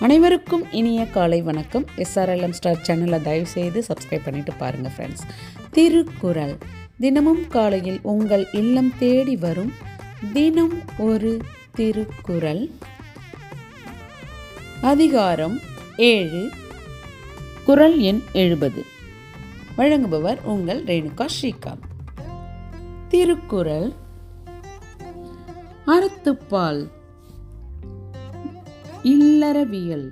அனைவருக்கும் இனிய காலை வணக்கம். எஸ்ஆர்எல்எம் ஸ்டார் சேனலை தயவு செய்து சப்ஸ்கிரைப் பண்ணிட்டு பாருங்கள் ஃப்ரெண்ட்ஸ் திருக்குறள். தினமும் காலையில் உங்கள் இல்லம் தேடி வரும் தினம் ஒரு திருக்குறள். அதிகாரம் ஏழு. குறள் எண் எழுபது. வழங்குபவர் உங்கள் ரேணுகா ஸ்ரீகாந்த். திருக்குறள். அறத்துப்பால். இல்லறவியல்.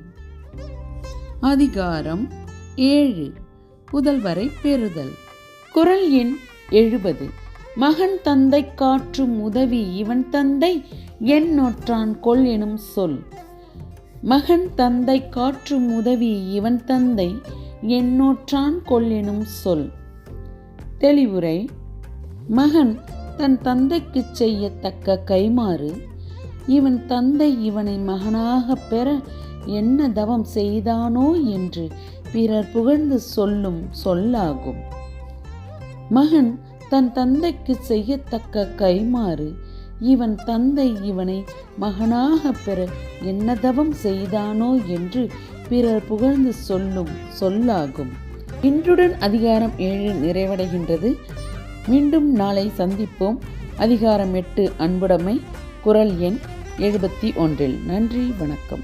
அதிகாரம் ஏழு. புதல்வரை பெறுதல். குரல் எண் எழுபது. மகன் தந்தை காற்றும் உதவி இவன் தந்தை என் நொற்றான் கொள் எனும் சொல். மகன் தந்தை காற்றும் உதவி இவன் தந்தை எண்ணோற்றான் கொள் எனும் சொல். தெளிவுரை. மகன் தன் தந்தைக்கு செய்யத்தக்க கைமாறு இவன் தந்தை இவனை மகனாக பெற என்ன தவம் செய்தானோ என்று பிறர் புகழ்ந்து சொல்லும் சொல்லாகும். மகன் தன் தந்தைக்கு செய்யத்தக்க கைமாறு இவன் தந்தை இவனை மகனாக பெற என்ன தவம் செய்தானோ என்று பிறர் புகழ்ந்து சொல்லும் சொல்லாகும். இன்றுடன் அதிகாரம் ஏழு நிறைவடைகின்றது. மீண்டும் நாளை சந்திப்போம். அதிகாரம் எட்டு அன்புடைமை. குரல் எண் எழுபத்தி ஒன்றில். நன்றி வணக்கம்.